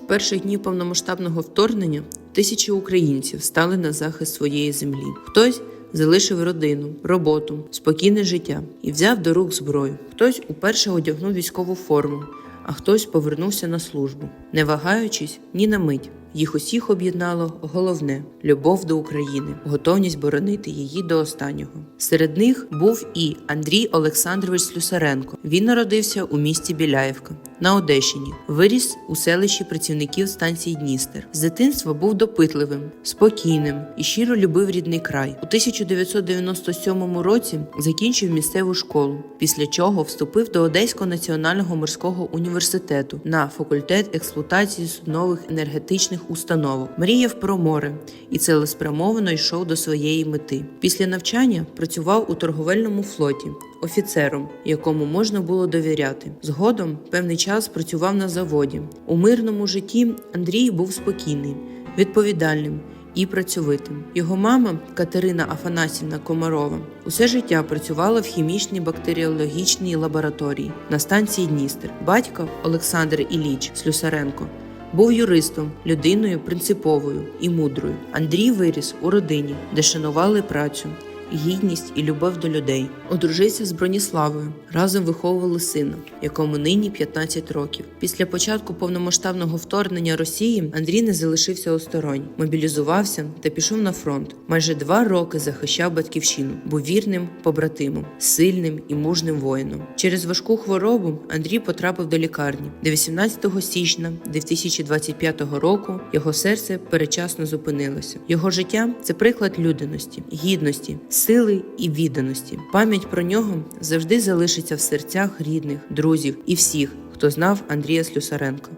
перших днів повномасштабного вторгнення тисячі українців стали на захист своєї землі. Хтось залишив родину, роботу, спокійне життя і взяв до рук зброю. Хтось уперше одягнув військову форму, а хтось повернувся на службу, не вагаючись ні на мить. Їх усіх об'єднало головне любов до України, готовність боронити її до останнього. Серед них був і Андрій Олександрович Слюсаренко. Він народився у місті Біляєвка на Одещині, виріс у селищі працівників станції Дністер. З дитинства був допитливим, спокійним і щиро любив рідний край. У 1997 році закінчив місцеву школу, після чого вступив до Одеського національного морського університету на факультет експлуатації суднових енергетичних установок. Мріяв про море і цілеспрямовано йшов до своєї мети. Після навчання працював у торговельному флоті. Офіцером, якому можна було довіряти, згодом певний час працював на заводі. У мирному житті Андрій був спокійний, відповідальним і працьовитим. Його мама Катерина Афанасівна Комарова усе життя працювала в хімічній бактеріологічній лабораторії на станції Дністер. Батько Олександр Іліч Слюсаренко був юристом, людиною принциповою і мудрою. Андрій виріс у родині, де шанували працю. Гідність і любов до людей одружився з Броніславою. Разом виховували сина, якому нині 15 років. Після початку повномасштабного вторгнення Росії Андрій не залишився осторонь, мобілізувався та пішов на фронт. Майже два роки захищав батьківщину, був вірним побратимом, сильним і мужним воїном. Через важку хворобу Андрій потрапив до лікарні, де 18 січня 2025 року його серце перечасно зупинилося. Його життя це приклад людяності, гідності, сили і відданості. Пам'ять про нього завжди залишиться в серцях рідних, друзів і всіх, хто знав Андрія Слюсаренка.